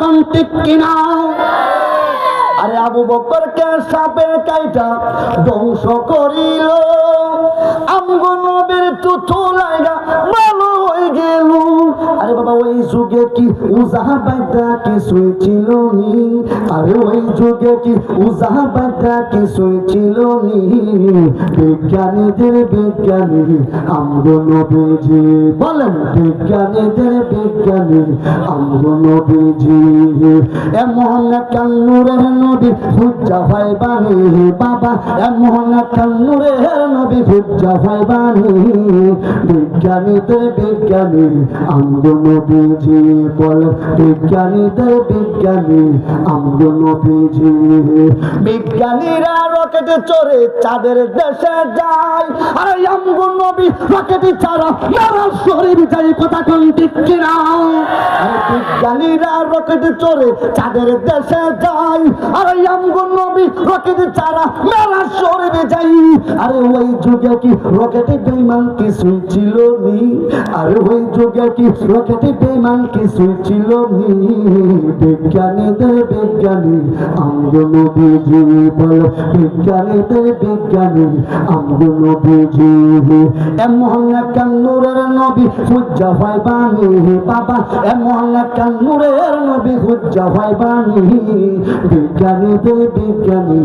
কোন ঠিক কিনা? আরে আবু বকরকে সাপে কাইটা ধ্বংস করিল। আমগো নবীর তুথু লাগা ভালো হয়ে গেল। আরে বাবা, ওই যুগে কি উজাহা বাইদা কিছুই ছিল নি আরে ওই যুগে কি উজাহা বাইদা কিছুই ছিল নি বিজ্ঞানীদের বিজ্ঞানী, আমগো নবীজি। বলেন, বিজ্ঞানীদের বিজ্ঞানী, আমগো নবীজি। এমন কান্নুরের নবী হুজ্জা ভাই বানি বাবা, এমন কান্নুরের নবী হুজ্জা ভাই বানি বিজ্ঞানীদের বিজ্ঞানী, আমগো নবীজি বলে বিজ্ঞানীদের বিজ্ঞানী আমগো নবীজি। বিজ্ঞানীরা রকেটে চড়ে চাঁদের দেশে যায়। আর আমগো নবী, রকেটে ছাড়া মেরা শরীর যাই, কথা কোন ঠিক কিনা? আর বিজ্ঞানীরা রকেটে চড়ে চাঁদের দেশে যায়। আর আমগো নবী রকেটে ছাড়া মেরা শরীরে যাই আরে ওই যুগে কি রকেটে ছিল নি আরে ওই যুগে কি রকেটে ছিল নি বিজ্ঞানী বল বিজ্ঞানী এমন কান্নুরের নবী হুজ্জা ভাই বানি বাবা। এমন কান্নুরের নবী হুজ্জা ভাই বাণী বিজ্ঞানী বিজ্ঞানী।